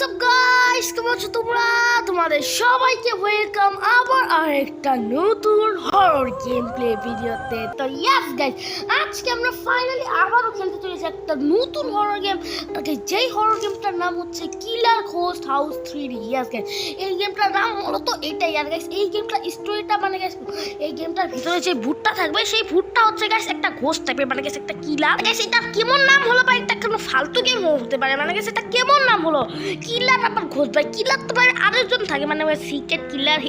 WhatsApp guys কেমন আছো তোমরা তোমাদের সবাইকে ওয়েলকাম আবার আরেকটা নতুন হরর গেম প্লে ভিডিওতে। তো ইয়াস গাইস আজকে আমরা ফাইনালি আবারও খেলতে চলেছি একটা নতুন হরর গেম যেই হরর গেমটার নাম হচ্ছে killer ghost house three D yes guys এই গেমটার নাম মূলত এটাই। আর গাইস এই গেমটার স্টোরিটা মানে গাইস এই গেমটার ভিতরে যে ভূতটা থাকবে, সেই ভূতটা হচ্ছে গাইস একটা ঘোস্ট টাইপের মানে গাইস একটা কিলার গাইস এটা কেমন নাম হলো বা এটা কোনো ফালতু গেম হতে পারে। মানে গাইস এটা কেমন নাম হলো? কিলার আবার ঘোষ ভাই কিলার তো ভাই আরেকজন থাকে মানে সিক্রেট কিলার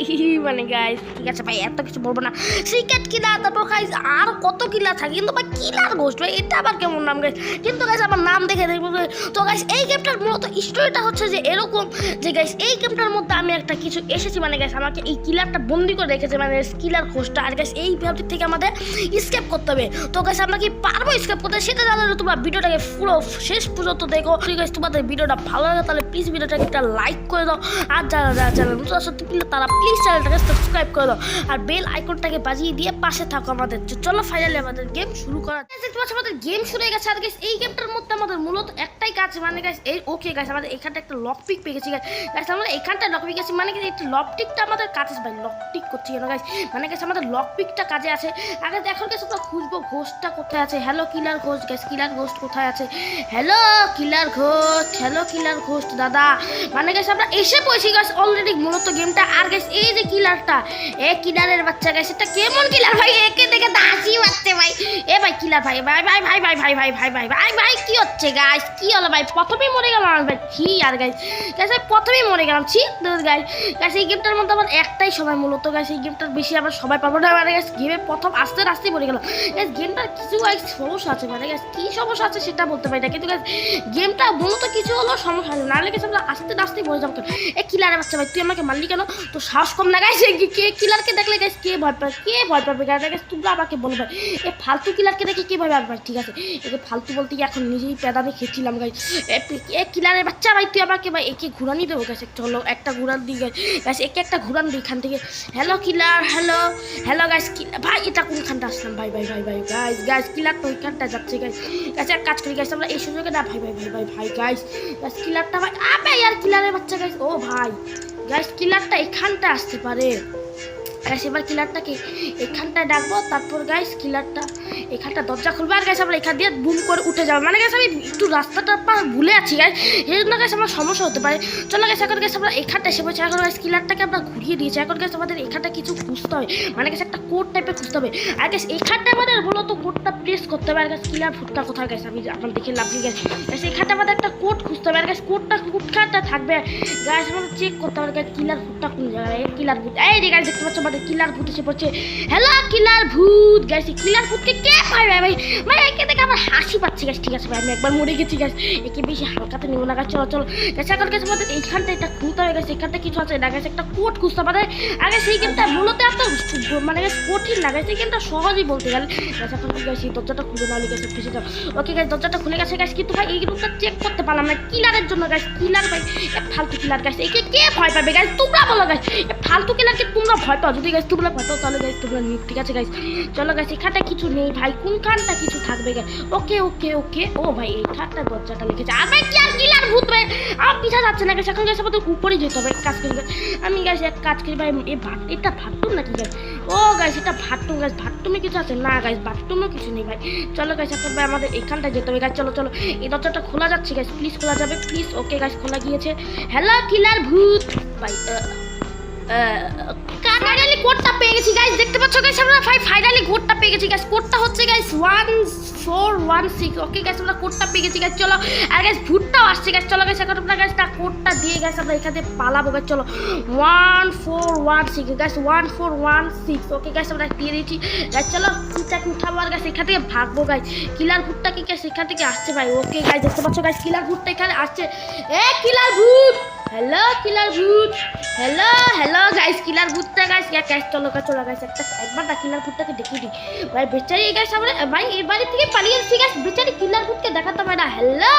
মানে গাইস ঠিক আছে ভাই, এত কিছু বলব না। সিক্রেট কিলার তারপর গাইস আর কত কিলার থাকে, কিন্তু ভাই কিলার ঘোষ ভাই, এটা আবার কেমন নাম গাইস কিন্তু গাইস আমার নাম দেখে দেখব তো গাইস এই গেমটার মূলত স্টোরিটা হচ্ছে যে এরকম যে গাইস এই গেমটার মধ্যে আমি একটা কিছু এসেছি মানে গাইস আমাকে এই কিলারটা বন্দি করে রেখেছে মানে কিলার ঘোষটা আর গাইস এই ভিডিওটি থেকে আমাদের স্কেপ করতে হবে। তো গাইস আমরা কি পারব স্কেপ করতে? সেটা জানালে তোমরা ভিডিওটাকে পুরো শেষ পর্যন্ত দেখো। ঠিক আছে তোমাদের ভিডিওটা ভালো লাগে, তাহলে প্লিজ ভিডিওটাকে একটা লাইক করে দাও। আর যারা চ্যানেল। নতুন সত্যি প্লিজ তারা প্লিজ চ্যানেলটাকে সাবস্ক্রাইব করে দাও। আর বেল আইকনটাকে বাজিয়ে দিয়ে পাশে থাকো আমাদের। চলো ফাইনালি আমাদের গেম শুরু করা আমাদের গেম শুরু হয়ে গেছে। আর guys, এই গেমটার মধ্যে আমাদের মূলত একটাই কাজ মানে গাইস এই ওকে গাইস আমাদের এখানটা একটা লক পিক পেয়ে গেছি গাইস আমরা এখানটা লক পিক গেছি মানে কি এই লক আমাদের কাজে ভাই লক টিক করছি কেন গাইস মানে গাইস আমাদের লক পিকটা কাজে আছে। আগে এখন গাইস আমরা খুঁজবো ঘোষটা কোথায় আছে? Hello killer Ghosh guys killer Ghosh কোথায় আছে? Hello killer Ghosh hello killer Ghosh দাদা। মানে গাইস আমরা এসে পড়েছি গাইস অলরেডি মূলত গেমটা আর গাইস এই যে কিলারটা এ কিলারের বাচ্চা গাইস এটা কেমন কিলার ভাই একে দেখে দাসি বাচ্চা ভাই এ ভাই কিলার ভাই ভাই ভাই ভাই ভাই ভাই ভাই ভাই ভাই ভাই ভাই কি হচ্ছে গাইস কি হলো ভাই প্রথমেই মরে গেলাম আমি ভাই কি আর গাইস গাইস আমি প্রথমেই মরে গেলাম ছি গাইস গাইস এই গেমটার মধ্যে আমার একটাই সময় মূলত গাইস এই গেমটার বেশি আবার সবাই পাবো না মানে গাইস গেমে প্রথম আস্তে আস্তে মরে গেলাম গাইস গেমটার কিছু গাইস সমস্যা আছে মানে গাইস কি সমস্যা আছে সেটা বলতে পারি না কিন্তু গাইস গেমটা মূলত কিছু হলো সমস্যা আছে নাহলে গেছে আমরা আস্তে আস্তে মরে যাব এ কিলারে বাচ্চা ভাই, তুই আমাকে মারলি কেন? তো সাহস কম না গাইস কে কিলারকে দেখলে গাইস কে ভয় পাবে কে ভয় পাবে গাইস গাইস তোমরা আমাকে বলবে এ ফালতু কিলারকে দেখে কে ভয় পাবে? ঠিক আছে। একে ফালতু বলতে গিয়ে এখন নিজেই পেদানে খেয়েছিলাম গাইস এ কিলারের বাচ্চা ভাই, তুই আমাকে ভাই, একে ঘুরানি দেবো গাছ চলো, একটা ঘুরান দিই গাছ গাছ একে একটা ঘুরান দিই এখান থেকে। হ্যালো কিলার হ্যালো হ্যালো গাছ ভাই, এটা কোনখানটা আসলাম? ভাই ভাই ভাই ভাই গাইস গাছ কিলার তো ওইখানটা যাচ্ছে গাছ গাছ এক কাজ করি গাছ আমরা এই সুযোগে না, ভাই ভাই ভাই ভাই ভাই গাইস গাছ কিলারটা ভাই, আবে আর কিলারের বাচ্চা গাইস ও ভাই। গাইস কিলারটা এখানটা আসতে পারে। গাইস এবার কিলারটাকে এখানটায় ডাকবো, তারপর গাইস কিলারটা, এখানটা দরজা খুলবো আর গাইস আমরা এখান দিয়ে বুম করে উঠে যাব। মানে গাইস আমি একটু রাস্তাটা ভুলে আছি গাইস এই জন্য গাইস আমার সমস্যা হতে পারে। চলো গাইস এখন গাইস আমরা এখানটা এসে পড়ছি। এখন গাইস কিলারটাকে আমরা ঘুরিয়ে দিয়েছি। এখন গাইস আমাদের এখানটা কিছু খুঁজতে হবে। মানে গাইস একটা কোড টাইপের খুঁজতে হবে। আর গাইস এখানটা আমাদের মূলত কোডটা প্রেস করতে হবে। আর গাইস কিলার ফুটটা কোথায় গেছে আমি আপনার দেখে লাভ নেই গাইস গাইস এখানটা আমাদের একটা কোড খুঁজতে হবে। আর গাছ কোডটা কোডখানটা থাকবে। গাইস আমাদের চেক করতে হবে গাইস কিলার ফুটটা কোন জায়গায়। কিলার ভূত এই যে গাইস দেখতে পাচ্ছ? আমাদের কিলার ভূত এসে পড়ছে। হ্যালো কিলার ভূত! গাইস কিলার ভূতকে কে পায় ভাই ভাই? ভাই একে দেখে আমার হাসি পাচ্ছি গাছ ঠিক আছে ভাই, আমি একবার মরে গেছি গাছ একে বেশি হালকাতে নিব না গাছ চলো চলো। গাছ এখন গেছে আমাদের এইখানটা এটা খুলতে হয়ে গেছে এখানটা কিছু আছে, না গেছে একটা কোড খুঁজতে পারে। আগে সেই গেমটা মূলত এত মানে কঠিন না গেছে গেমটা সহজেই বলতে গেলে। গাছ এখন গেছে দরজাটা খুলে নাহলে গেছে ফেসে যাও। ওকে গাছ দরজাটা খুলে গেছে গাছ কিন্তু ভাই, এই রুমটা চেক করতে পারলাম না। কিলারের জন্য গাছ কিলার ভাই। ফালতু কিলার গাছ একে কে ভয় পাবে গাছ তোমরা বলো গাছ এ ফালতু কিলারকে তোমরা ভয় পাও? যদি গাছ তোমরা পাও তাহলে গাছ তোমরা নিয়ে ঠিক আছে গাছ চলো গাছ এখানটা কিছু নেই ভাই, কোনখানটা কিছু থাকবে গাছ ওকে ওকে ওকে ও ভাই এইখানটা দরজাটা লিখেছে। আর ভাই কি আর কিলার ভূত ভাই আমার পিছা যাচ্ছে না গাছ এখন গাছ আমাদের উপরে যেতে হবে কাজ করি গাছ আমি গাছ এক কাজ করি ভাই, এ ভাত, এটা ভাট্টুম নাকি গাছ ও গাছ এটা ভাট্টুম গাছ ভাট্টুমে কিছু আছে? না গাছ ভাট্টুমও কিছু নেই ভাই। চলো গাছ এখন ভাই আমাদের এখানটা যেতে হবে গাছ চলো চলো। এই দরজাটা খোলা যাচ্ছে গাছ প্লিজ খোলা যাবে প্লিজ ওকে গাছ খোলা গিয়েছে। হ্যালো কিলার ভূত। ভাই ফাইনালি কোডটা পেয়ে গেছি গাইস দেখতে পাচ্ছ গাইস আমরা ফাইনালি কোডটা পেয়ে গেছি গাইস কোডটা হচ্ছে guys one four one six okay guys আমরা কোডটা পেয়ে গেছি গাইস চলো। আর গাইস ভুটটাও আসছে গাইস চলো গাইস এখন আমরা গাইস কোডটা দিয়ে গাইস আমরা এখান পালাবো গাইস চলো। One four one six guys one four one six okay guys আমরা দিয়ে দিয়েছি। গাইস চলো কুচাকে উঠাবো আর গাইস এখান থেকে ভাগবো গাইস কিলার ভুটটা কি গাইস এখান থেকে আসছে, ভাই? ওকে গাইস দেখতে পাচ্ছ গাইস কিলার ভুটটা এখানে আসছে। এ কিলার ভূত! হ্যালো কিলার ভূত হ্যালো হ্যালো গাইস কিলার ভূতটা গাইস ইয়া গাইস চলো গাছ চলো গাইস একটা একবার না কিলার ভূতটাকে দেখে দিই। ভাই বেচারি এই গাইস আমরা ভাই এর বাড়ি থেকে পালিয়ে এসেছি গাইস বেচারি কিলার ভূতকে দেখাতে পারে hello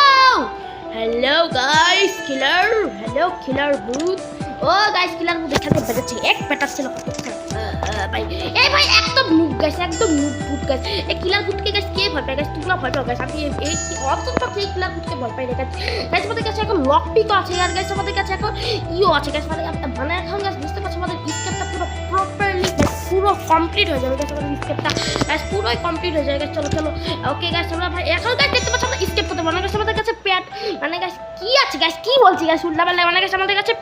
hello guys killer hello killer ভূত ও গাইস কিলার ভূত দেখাতে পেরেছি এক পেটাচ্ছিল আহ, ভাই এই ভাই একদম নুক গাছ একদম নুক ফুট গাছ এই কিলার ফুটকে গাছ কে ভয় পাই গেছে তোমরা ভয় পাও গাছ আমি এই- অন্তত এই কিলার ফুটকে ভয় পাই গাছ গাছ আমাদের কাছে এখন লক পিক আছে আর গাছ আমাদের কাছে এখন ইও আছে গাছ মানে মানে এখন গাছ বুঝতে পারছ আমাদের স্কেপটা পুরো প্রপারলি পুরো কমপ্লিট হয়ে যাবে গাছ আমাদের স্কেপটা গাছ পুরোই কমপ্লিট হয়ে যাবে গাছ চলো চলো ওকে গাছ আমরা ভাই এখন গাছ দেখতে পাচ্ছ আমরা করতে মানে গাছ আমাদের কাছে প্যাট মানে গাছ কি আছে গাছ কি বলছি গাছ উল্টা পাল্টা মানে গাছ আমাদের কাছে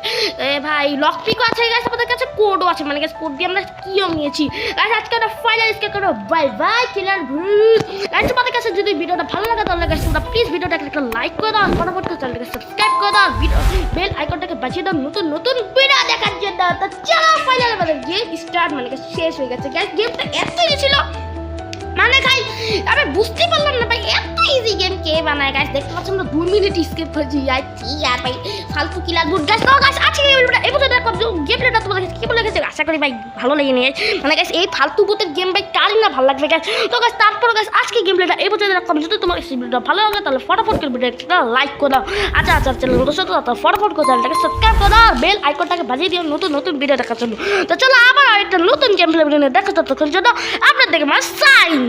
ভাই লক পিকও আছে গাছ আমাদের কাছে কোডও আছে। মানে গাছ কোড দিয়ে আমরা কিও নিয়েছি। গাছ আজকে আমরা ফাইনাল স্কেপ করব। বাই বাই কিলার গাছ তোমাদের কাছে যদি ভিডিওটা ভালো লাগে, তাহলে গাছ তোমরা প্লিজ ভিডিওটাকে একটা লাইক করে দাও। করে চ্যানেলটাকে সাবস্ক্রাইব করে দাও। ভিডিও বেল আইকনটাকে বাজিয়ে দাও। নতুন নতুন ভিডিও দেখার জন্য। তো চলো ফাইনাল আমাদের গেম স্টার্ট মানে গাছ শেষ হয়ে গেছে। গাছ গেমটা এত ছিল। মানে ভাই আমি বুঝতে পারলাম কে বানায়। গাছ দেখতে পাচ্ছি আমরা দুই মিনিট স্কিপ আর কি ভাই, ফালতু কি লাগবে? গাছ তো গাছ আছে এই বছর দেখো গেম প্লেটা তোমাদের কাছে কেমন লেগেছে আশা করি ভাই ভালো লেগে নিয়ে। মানে গাছ এই ফালতু বুতের গেম ভাই কারই না ভালো লাগবে গাছ তো গাছ তারপর গাছ আজকে গেম প্লেটা এই বছর দেখো, যদি তোমার ভিডিওটা ভালো লাগে, তাহলে ফটাফট করে ভিডিওটা লাইক করে দাও। আচ্ছা আচ্ছা চ্যানেল তো ফটাফট করে চ্যানেলটাকে সাবস্ক্রাইব করে দাও। বেল আইকনটাকে বাজিয়ে দিও নতুন নতুন ভিডিও দেখার জন্য। তো চলো, আবার আরেকটা নতুন গেম প্লে ভিডিও দেখা ততক্ষণ জন্য আপনার দেখে আমার সাইন